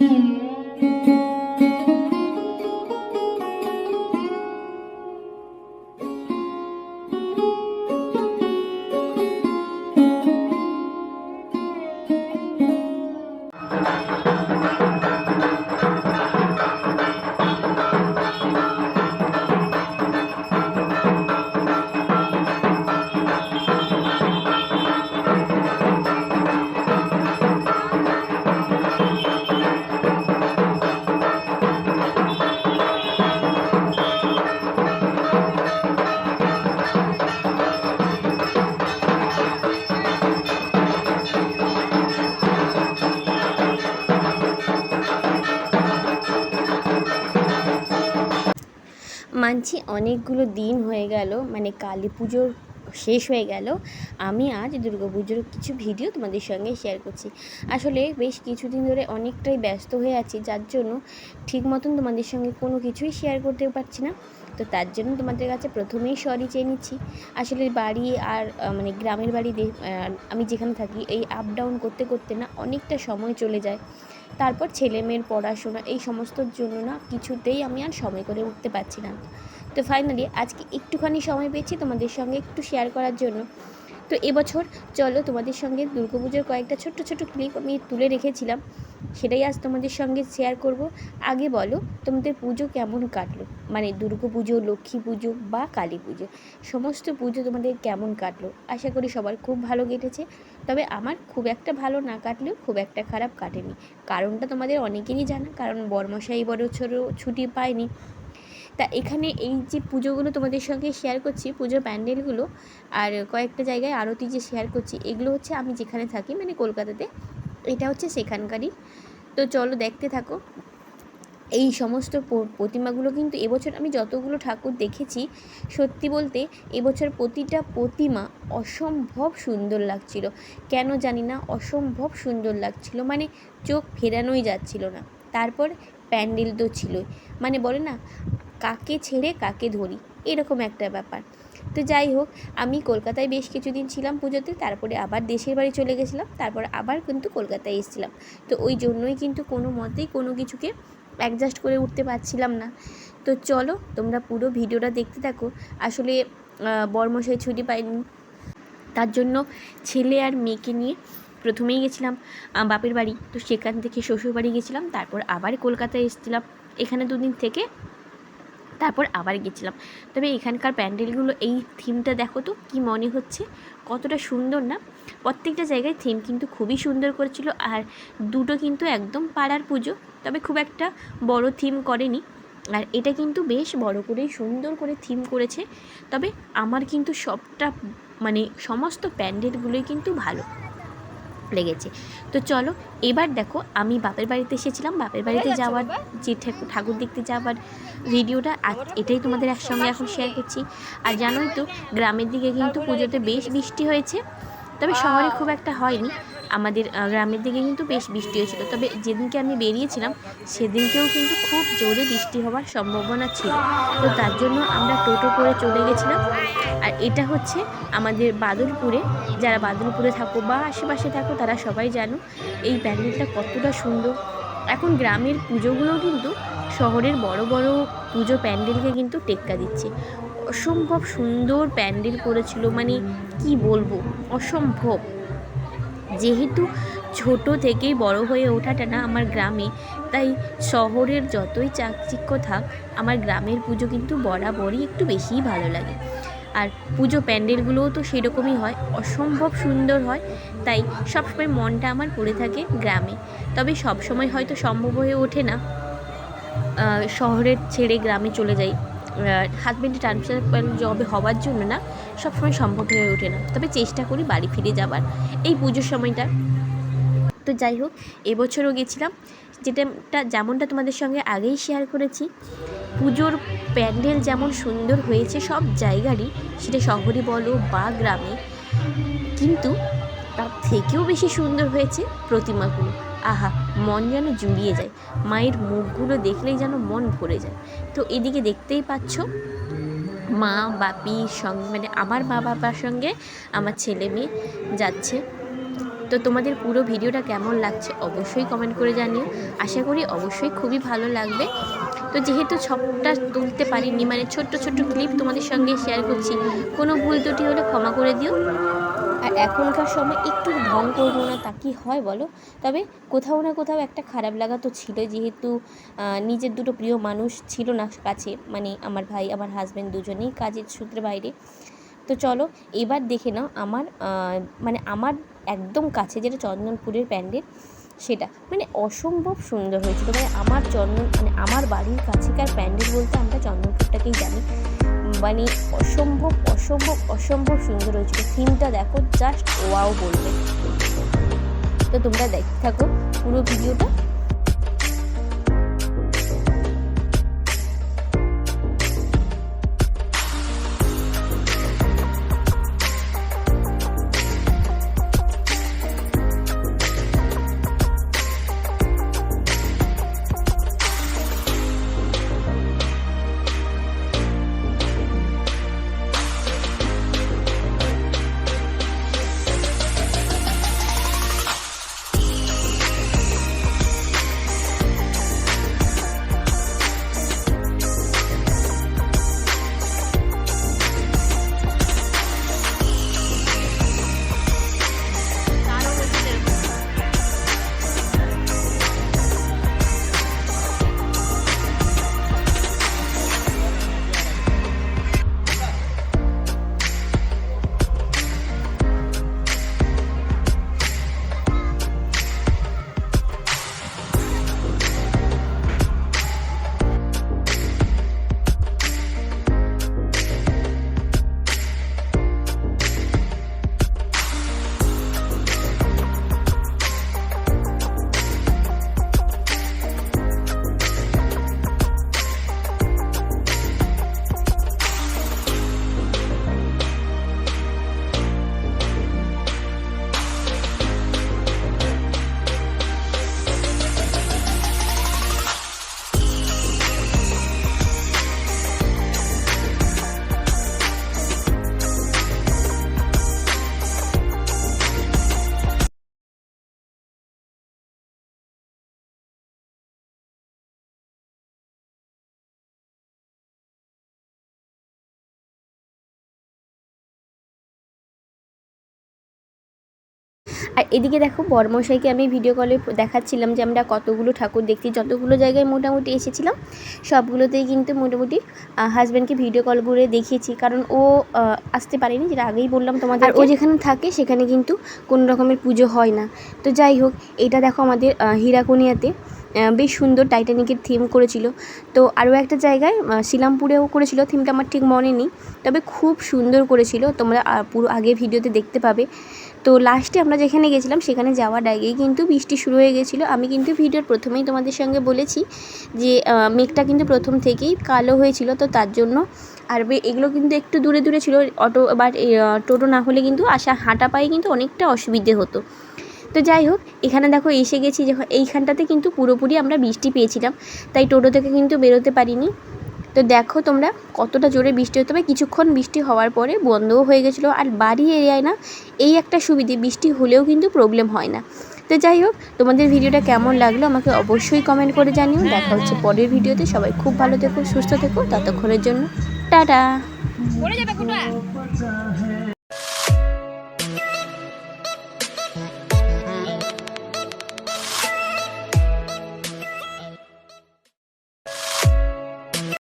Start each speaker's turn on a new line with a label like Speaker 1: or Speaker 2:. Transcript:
Speaker 1: Mm-hmm. মানছি অনেকগুলো দিন হয়ে গেল মানে কালী পুজোর শেষ হয়ে গেল। আমি আজ পুজোর কিছু ভিডিও তোমাদের সঙ্গে শেয়ার করছি। আসলে বেশ কিছুদিন ধরে অনেকটাই ব্যস্ত হয়ে আছি, যার জন্য ঠিক মতন তোমাদের সঙ্গে কোনো কিছুই শেয়ার করতে পারছি না। তো তার জন্য তোমাদের কাছে প্রথমেই সরি চেয়ে নিচ্ছি। আসলে বাড়ি আর মানে গ্রামের বাড়ি আমি যেখানে থাকি, এই আপ ডাউন করতে করতে না অনেকটা সময় চলে যায়। তারপর ছেলে মেয়ের পড়াশোনা, এই সমস্তর জন্য না কিছুতেই আমি আর সময় করে উঠতে পারছি না। তো ফাইনালি আজকে একটুখানি সময় পেয়েছি তোমাদের সঙ্গে একটু শেয়ার করার জন্য। তো এবছর চলো তোমাদের সঙ্গে দুর্গাপুজোর কয়েকটা ছোট্ট ছোট্ট ক্লিপ আমি তুলে রেখেছিলাম। সেটাই আজ তোমাদের সঙ্গে শেয়ার করব। আগে বলো, তোমাদের পুজো কেমন কাটলো? মানে পুজো লক্ষ্মী পুজো বা কালী পুজো সমস্ত পুজো তোমাদের কেমন কাটলো? আশা করি সবার খুব ভালো কেটেছে। তবে আমার খুব একটা ভালো না কাটলেও খুব একটা খারাপ কাটেনি। কারণটা তোমাদের অনেকেরই জানা, কারণ বর্মশাই বড়ছরও ছুটি পায়নি। তা এখানে এই যে পুজোগুলো তোমাদের সঙ্গে শেয়ার করছি, পুজোর প্যান্ডেলগুলো, আর কয়েকটা জায়গায় আরতি যে শেয়ার করছি, এগুলো হচ্ছে আমি যেখানে থাকি মানে কলকাতাতে, এটা হচ্ছে সেখানকারই। তো চলো দেখতে থাকো। এই সমস্ত প্রতিমাগুলো কিন্তু এবছর আমি যতগুলো ঠাকুর দেখেছি, সত্যি বলতে এবছর প্রতিটা প্রতিমা অসম্ভব সুন্দর লাগছিল। কেন জানি না, অসম্ভব সুন্দর লাগছিল মানে চোখ ফেরানোই যাচ্ছিল না। তারপর প্যান্ডেল তো ছিলই। মানে বলে না কাকে ছেড়ে কাকে ধরি? এরকম একটা ব্যাপার। তো যাই হোক, আমি কলকাতায় বেশ কিছুদিন ছিলাম পুজোতে, তারপরে আবার দেশের বাড়ি চলে গেছিলাম, তারপর আবার কিন্তু কলকাতায় এসেছিলাম। তো ওই জন্যই কিন্তু কোনো মতেই কোনো কিছুকে অ্যাডজাস্ট করে উঠতে পারছিলাম না। তো চলো, তোমরা পুরো ভিডিওটা দেখতে থাকো। আসলে বরমশাই ছুটি পাইনি তার জন্য ছেলে আর মেয়েকে নিয়ে প্রথমেই গেছিলাম বাপের বাড়ি। তো সেখান থেকে শ্বশুর বাড়ি গেছিলাম, তারপর আবার কলকাতায় এসেছিলাম। এখানে দুদিন থেকে তারপর আবার গেছিলাম। তবে এখানকার প্যান্ডেলগুলো, এই থিমটা দেখো তো, কী মনে হচ্ছে? কতটা সুন্দর না? প্রত্যেকটা জায়গায় থিম কিন্তু খুবই সুন্দর করেছিল আর দুটো কিন্তু একদম পাড়ার পুজো, তবে খুব একটা বড় থিম করেনি। আর এটা কিন্তু বেশ বড় করেই সুন্দর করে থিম করেছে। তবে আমার কিন্তু সবটা মানে সমস্ত প্যান্ডেলগুলোই কিন্তু ভালো। লেগেছে। তো চলো এবার দেখো আমি বাপের বাড়িতে এসেছিলাম। বাপের বাড়িতে যাওয়ার যে ঠাক- ঠাকুর দেখতে যাওয়ার ভিডিওটা এটাই তোমাদের একসঙ্গে এখন শেয়ার করছি। আর জানোই তো গ্রামের দিকে কিন্তু পুজোতে বেশ বৃষ্টি হয়েছে তবে শহরে খুব একটা হয়নি। আমাদের গ্রামের দিকে কিন্তু বেশ বৃষ্টি হয়েছিল। তবে যেদিনকে আমি বেরিয়েছিলাম, সেদিনকেও কিন্তু খুব জোরে বৃষ্টি হওয়ার সম্ভাবনা ছিল। তো তার জন্য আমরা টোটো করে চলে গেছিলাম। আর এটা হচ্ছে আমাদের বাদলপুরে যারা বাদলপুরে থাকো বা আশেপাশে থাকো, তারা সবাই জানো, এই প্যান্ডেলটা কতটা সুন্দর। এখন গ্রামের পুজোগুলোও কিন্তু শহরের বড় বড় পুজো প্যান্ডেলকে কিন্তু টেক্কা দিচ্ছে। অসম্ভব সুন্দর প্যান্ডেল করেছিল। মানে কি বলব? অসম্ভব। যেহেতু ছোট থেকেই বড় হয়ে ওঠাটা না আমার গ্রামে, তাই শহরের যতই চাকচিক্য থাক, আমার গ্রামের পুজো কিন্তু বরাবরই একটু বেশিই ভালো লাগে। আর পুজো প্যান্ডেলগুলোও তো সেরকমই হয়, অসম্ভব সুন্দর হয়, তাই সবসময় মনটা আমার পড়ে থাকে গ্রামে। তবে সবসময় হয়তো সম্ভব হয়ে ওঠে না শহরের ছেড়ে গ্রামে চলে যাই। হাজব্যান্ডের ট্রান্সফার জবে হওয়ার জন্য না, সবসময় সম্ভব হয়ে ওঠে না। তবে চেষ্টা করি বাড়ি ফিরে যাবার। এই পুজোর সময়টা। তো যাই হোক, এবছরও গেছিলাম। যেটা যেমনটা তোমাদের সঙ্গে আগেই শেয়ার করেছি, পুজোর প্যান্ডেল যেমন সুন্দর হয়েছে সব জায়গারই, সেটা শহরে বলো বা গ্রামে, কিন্তু তার থেকেও বেশি সুন্দর হয়েছে প্রতিমাগুলো। আহা, মন যেন জুড়িয়ে যায়। মায়ের মুখগুলো দেখলেই যেন মন ভরে যায়। তো এদিকে দেখতেই পাচ্ছ, মা বাপির সঙ্গে মানে আমার মা, বাবার সঙ্গে আমার ছেলে মেয়ে যাচ্ছে। তো তোমাদের পুরো ভিডিওটা কেমন লাগছে অবশ্যই কমেন্ট করে জানিও। আশা করি অবশ্যই খুবই ভালো লাগবে। তো যেহেতু সবটা তুলতে পারিনি মানে ছোট্ট ছোট্ট ক্লিপ তোমাদের সঙ্গে শেয়ার করছি, কোনো ভুল ত্রুটি হলে ক্ষমা করে দিও। আর এখনকার সময় একটু ঢং করব না তা কি হয় বলো? তবে কোথাও না কোথাও একটা খারাপ লাগা তো ছিল যেহেতু নিজের দুটো প্রিয় মানুষ ছিল না কাছে মানে আমার ভাই, আমার হাজব্যান্ড দুজনেই কাজের সূত্রে বাইরে। তো চলো এবার দেখে নাও আমার মানে আমার একদম কাছে যেটা চন্দনপুরের প্যান্ডেল, সেটা। মানে অসম্ভব সুন্দর হয়েছিল। মানে আমার চন্দন মানে আমার বাড়ির কাছেকার প্যান্ডেল বলতে আমরা চন্দনপুরটাকেই জানি। মানে অসম্ভব অসম্ভব অসম্ভব সুন্দর হয়েছিল। থিমটা দেখো জাস্ট ওয়াও বলবে। তো তোমরা দেখতে থাকো পুরো ভিডিওটা আর এদিকে দেখো বরমশাইকে আমি ভিডিও কলে দেখাচ্ছিলাম যে আমরা কতগুলো ঠাকুর দেখছি, যতগুলো জায়গায় মোটামুটি এসেছিলাম, সবগুলোতেই কিন্তু মোটামুটি হাজব্যান্ডকে ভিডিও কল করে দেখিয়েছি। কারণ ও আসতে পারেনি, যেটা আগেই বললাম তোমাদের আর ও যেখানে থাকে, সেখানে কিন্তু কোনো রকমের পুজো হয় না। তো যাই হোক, এটা দেখো আমাদের হীরাকুনিয়াতে বেশ সুন্দর টাইটানিকের থিম করেছিল। তো আরও একটা জায়গায় শিলামপুরেও করেছিল থিমটা আমার ঠিক মনে নেই। তবে খুব সুন্দর করেছিল, তোমরা পুরো আগে ভিডিওতে দেখতে পাবে। তো লাস্টে আমরা যেখানে গেছিলাম, সেখানে যাওয়ার আগেই কিন্তু বৃষ্টি শুরু হয়ে গেছিল। আমি কিন্তু ভিডিওর প্রথমেই তোমাদের সঙ্গে বলেছি যে মেঘটা কিন্তু প্রথম থেকেই কালো হয়েছিল, তো তার জন্য আর এগুলো কিন্তু একটু দূরে দূরে ছিল। অটো বা টোটো না হলে কিন্তু আসা হাঁটা পায়ে কিন্তু অনেকটা অসুবিধে হতো। তো যাই হোক, এখানে দেখো এসে গেছি যখন এইখানটাতে কিন্তু পুরোপুরি আমরা বৃষ্টি পেয়েছিলাম। তাই টোটো থেকে কিন্তু বেরোতে পারিনি। তো দেখো তোমরা কতটা জোরে বৃষ্টি হতে পারে কিছুক্ষণ বৃষ্টি হওয়ার পরে বন্ধও হয়ে গেছিল। আর বাড়ি এরিয়ায় না, এই একটা সুবিধে, বৃষ্টি হলেও কিন্তু প্রবলেম হয় না। তো যাই হোক, তোমাদের ভিডিওটা কেমন লাগল আমাকে অবশ্যই কমেন্ট করে জানিও। দেখা হচ্ছে পরের ভিডিওতে। সবাই খুব ভালো থেকো, সুস্থ থেকো। ততক্ষণের জন্য, টাটা।